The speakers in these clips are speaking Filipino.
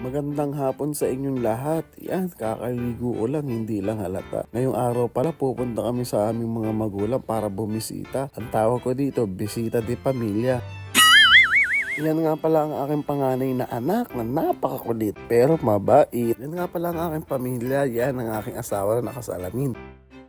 Magandang hapon sa inyong lahat. Yan, kakaligo ko lang, hindi lang halata. Ngayong araw pala pupunta kami sa aming mga magulang para bumisita. Ang tawag ko dito, bisita de pamilya. Yan nga pala ang aking panganay na anak na napakakulit pero mabait. Yan nga pala ang aking pamilya, yan ang aking asawa na nakasalamin.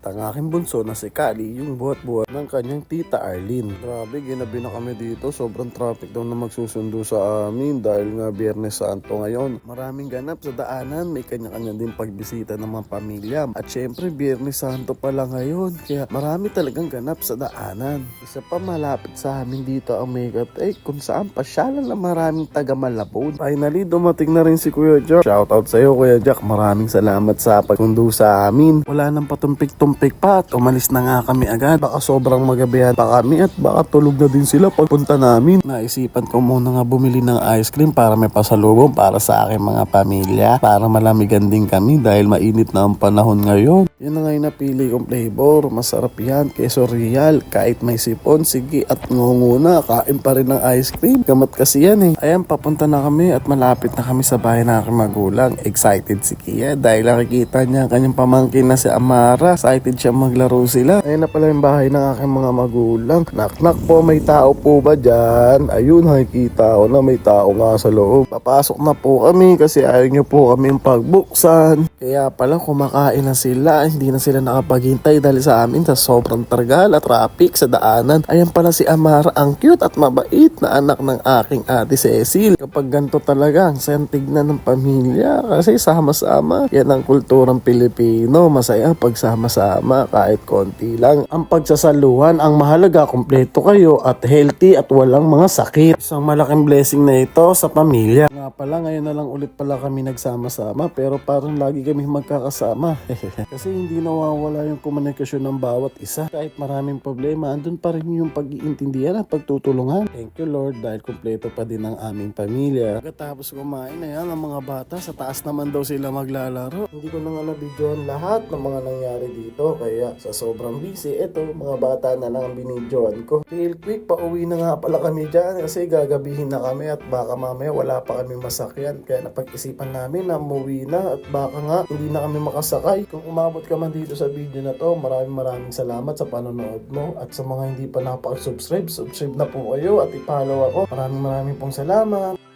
Ang aking bunso na si Kali, yung buhat-buhat ng kanyang tita Arlene. Grabe, ginabi na kami dito. Sobrang traffic daw na magsusundo sa amin dahil nga Biyernes Santo ngayon. Maraming ganap sa daanan, may kanya-kanya din pagbisita ng mga pamilya. At syempre, Biyernes Santo pala ngayon. Kaya marami talagang ganap sa daanan. Isa pa malapit sa amin dito ang Megatech kung saan pasyalan na maraming taga Malabon. Finally, dumating na rin si Kuya Jack. Shoutout sa iyo Kuya Jack. Maraming salamat sa pagsundo sa amin. Wala nang patumpik-tumpik pa at umalis na nga kami agad. Baka sobrang magabihan pa kami at baka tulog na din sila pagpunta namin. Naisipan ko muna nga bumili ng ice cream para may pasalubong para sa aking mga pamilya. Para malamigan din kami dahil mainit na ang panahon ngayon. Yun na nga yung napili kong flavor. Masarap yan. Queso real. Kahit may sipon, sige at ngunguna. Kain pa rin ng ice cream. Gamat kasi yan eh. Ayan, papunta na kami at malapit na kami sa bahay ng aking magulang. Excited si Kia dahil nakikita niya ang kanyang pamangkin na si Amara. Excited siya maglaro sila. Ayan na pala yung bahay ng aking mga magulang. Knock-knock po, may tao po ba dyan? Ayun, nakikita ko na may tao nga sa loob. Papasok na po kami kasi ayaw niyo po kami pagbuksan. Kaya pala kumakain na sila. Hindi na sila nakapaghintay dahil sa amin sa sobrang targal at traffic sa daanan. Ayan pala si Amara, ang cute at mabait na anak ng aking ate Cecil. Kapag ganito talaga, ang sayang tignan ng pamilya. Kasi sama-sama. Yan ang kulturang Pilipino. Masaya pagsama-sama kahit konti lang. Ang pagsasaluhan, ang mahalaga, kompleto kayo at healthy at walang mga sakit. Isang malaking blessing na ito sa pamilya. Nga pala, ngayon na lang ulit pala kami nagsama-sama pero parang lagi kami magkakasama. Kasi hindi nawawala yung komunikasyon ng bawat isa. Kahit maraming problema, andun pa rin yung pag-iintindihan at pagtutulungan. Thank you Lord dahil kompleto pa din ang aming pamilya. Pagkatapos kumain na yan, ang mga bata sa taas naman daw sila maglalaro. Hindi ko na nga nabidyoan lahat ng mga nangyari dito. Kaya sa sobrang busy, eto mga bata na lang ang binidyoan ko. Real quick, pauwi na nga pala kami dyan kasi gagabihin na kami at baka mamaya wala pa kami masakyan. Kaya napag-isipan namin na umuwi na at baka nga hindi na kami makasakay. Kung umabot ka man dito sa video na to, maraming maraming salamat sa panonood mo. At sa mga hindi pa nakapag-subscribe, subscribe na po kayo at i-follow ako. Maraming maraming pong salamat.